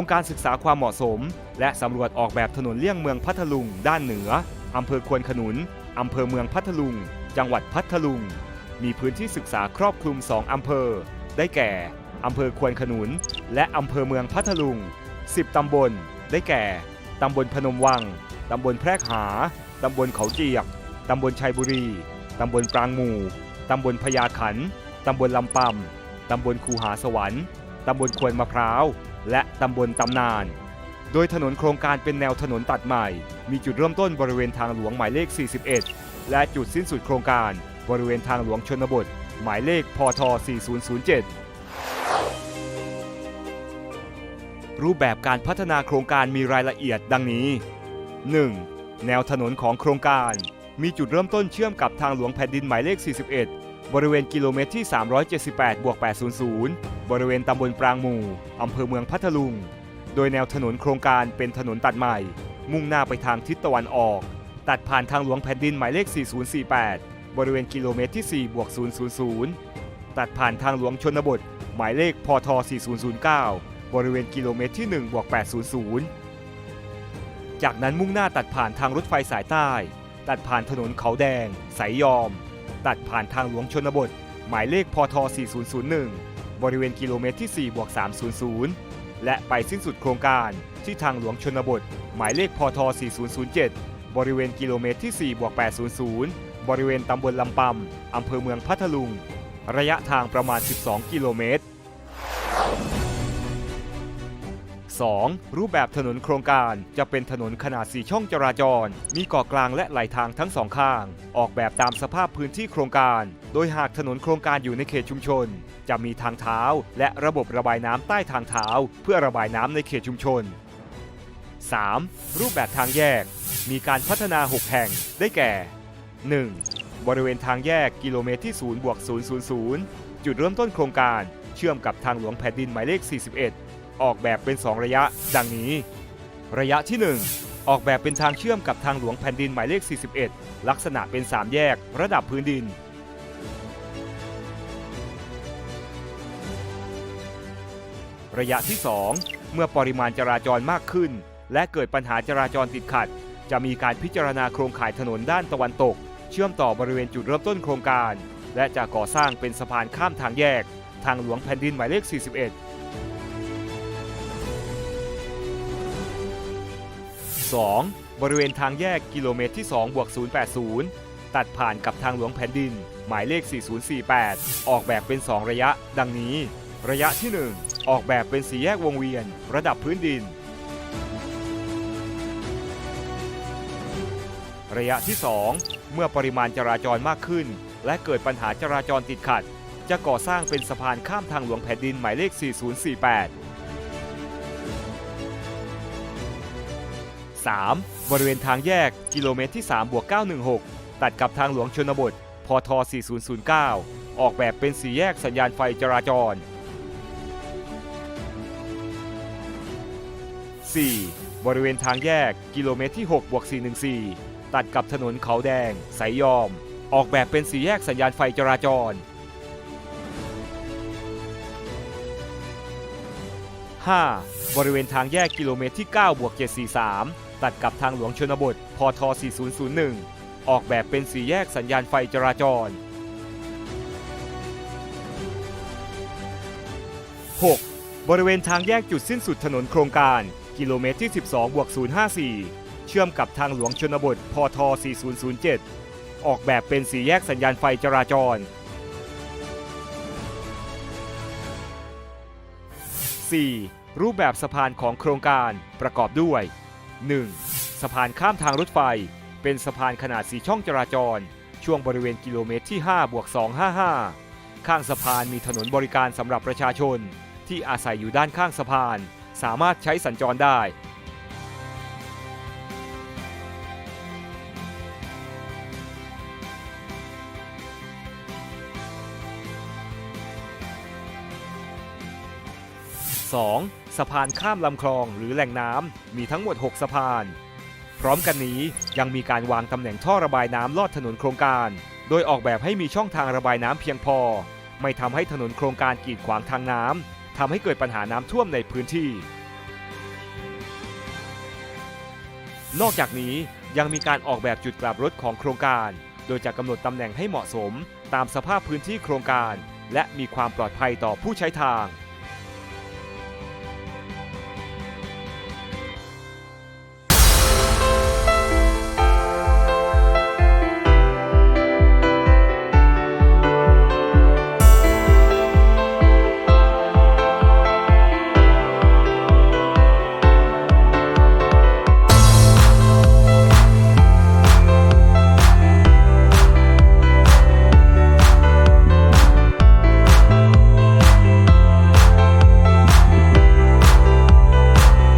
โครงการศึกษาความเหมาะสม และสำรวจออกแบบถนนเลี่ยงเมืองพัทลุง ด้านเหนืออำเภอควนขนุนอำเภอเมืองพัทลุง จังหวัดพัทลุง มีพื้นที่ศึกษาครอบคลุม 2 อำเภอ ได้แก่อำเภอควนขนุน และอำเภอเมืองพัทลุง 10 ตำบล ได้แก่ ตำบลพนมวัง ตำบลแพรกหา ตำบลเขาเจียก ตำบลชัยบุรี ตำบลปรางหมู่ ตำบลพญาขัน ตำบลลำปำตำบลคูหาสวรรค์ ตำบลควนมะพร้าว และตำบลตำนาน โดยถนนโครงการเป็นแนวถนนตัดใหม่ มีจุดเริ่มต้นบริเวณทางหลวงหมายเลข 41 และจุดสิ้นสุดโครงการบริเวณทางหลวงชนบท หมายเลขพท 4007 รูปแบบการพัฒนาโครงการมีรายละเอียดดังนี้ 1. แนวถนนของโครงการ มีจุดเริ่มต้นเชื่อมกับทางหลวงแผ่นดินหมายเลข 41 บริเวณกิโลเมตรที่ 378บวก800 บริเวณตำบลปรางหมู่อำเภอเมืองพัทลุง โดยแนวถนนโครงการเป็นถนนตัดใหม่ มุ่งหน้าไปทางทิศตะวันออก ตัดผ่านทางหลวงแผ่นดินหมายเลข 4048 บริเวณกิโลเมตรที่ 4 บวก 000 ตัดผ่านทางหลวงชนบท หมายเลขพท 4009 บริเวณกิโลเมตรที่ 1 บวก 800 จากนั้นมุ่งหน้าตัดผ่านทางรถไฟสายใต้ ตัดผ่านถนนเขาแดง สายยอม ตัดผ่านทางหลวงชนบท หมายเลขพท 4001 บริเวณกิโลเมตรที่ 4 บวก 300 และไปสิ้นสุดโครงการที่ทางหลวงชนบท หมายเลขพท 4007 บริเวณกิโลเมตรที่ 4 บวก 800 บริเวณตำบลลำปำอำเภอเมืองพัทลุง ระยะทางประมาณ 12 กิโลเมตร 2. รูปแบบถนนโครงการจะเป็นถนนขนาด 4 ช่องจราจร มีเกาะกลางและไหลทางทั้งสองข้าง ออกแบบตามสภาพพื้นที่โครงการ โดยหากถนนโครงการอยู่ในเขตชุมชน จะมีทางเท้า และระบบระบายน้ำใต้ทางเท้า เพื่อระบายน้ำในเขตชุมชน 3. รูปแบบทางแยก มีการพัฒนา 6 แห่ง ได้แก่ 1. บริเวณทางแยกกิโลเมตรที่0บวก000 จุดเริ่มต้นโครงการ เชื่อมกับทางหลวงแผ่นดินหมายเลข 41 ออกแบบเป็น 2 ระยะ ดังนี้ ระยะที่ 1 ออกแบบเป็นทางเชื่อมกับทางหลวงแผ่นดินหมายเลข 41 ลักษณะเป็น 3 แยกระดับพื้นดิน ระยะที่ 2 เมื่อปริมาณจราจรมากขึ้น และเกิดปัญหาจราจรติดขัด จะมีการพิจารณาโครงข่ายถนนด้านตะวันตก เชื่อมต่อบริเวณจุดเริ่มต้นโครงการ และจะก่อสร้างเป็นสะพานข้ามทางแยก ทางหลวงแผ่นดินหมายเลข 41 2. บริเวณทางแยกกิโลเมตรที่2บวก080 ตัดผ่านกับทางหลวงแผ่นดิน หมายเลข 4048 ออกแบบเป็น 2 ระยะ ดังนี้ ระยะที่ 1 ออกแบบเป็นสีแยกวงเวียน ระดับพื้นดิน ระยะที่ 2 เมื่อปริมาณจราจรมากขึ้น และเกิดปัญหาจราจรติดขัด จะก่อสร้างเป็นสะพานข้ามทางหลวงแผ่นดินหมายเลข 4048 3. บริเวณทางแยกกิโลเมตรที่3บวก916 ตัดกับทางหลวงชนบท พท 4009 ออกแบบเป็นสีแยกสัญญาณไฟจราจร 4. บริเวณทางแยกกิโลเมตรที่6บวก414 ตัดกับถนนเขาแดง สายยอม ออกแบบเป็นสีแยกสัญญาณไฟจราจร 5. บริเวณทางแยกกิโลเมตรที่9บวก743 ตัดกับทางหลวงชนบท พท 4001 ออกแบบเป็นสีแยกสัญญาณไฟจราจร 6. บริเวณทางแยกจุดสิ้นสุดถนนโครงการ กิโลเมตรที่ 12บวก054 เชื่อมกับทางหลวงชนบท พท 4007 ออกแบบเป็นสีแยกสัญญาณไฟจราจร 4. รูปแบบสะพานของโครงการประกอบด้วย 1. สะพานข้ามทางรถไฟ เป็นสะพานขนาดสีช่องจราจร ช่วงบริเวณกิโลเมตรที่5บวก255 ข้างสะพานมีถนนบริการสำหรับประชาชน ที่อาศัยอยู่ด้านข้างสะพาน สามารถใช้สัญจรได้ 2. สะพานข้ามลำคลองหรือแหล่งน้ำมีทั้งหมด 6 สะพาน พร้อมกันนี้ยังมีการวางตำแหน่งท่อระบายน้ำลอดถนนโครงการ โดยออกแบบให้มีช่องทางระบายน้ำเพียงพอ ไม่ทำให้ถนนโครงการกีดขวางทางน้ำทำให้เกิดปัญหาน้ำท่วมในพื้นที่ นอกจากนี้ยังมีการออกแบบจุดกลับรถของโครงการ โดยจะกำหนดตำแหน่งให้เหมาะสม ตามสภาพพื้นที่โครงการ และมีความปลอดภัยต่อผู้ใช้ทาง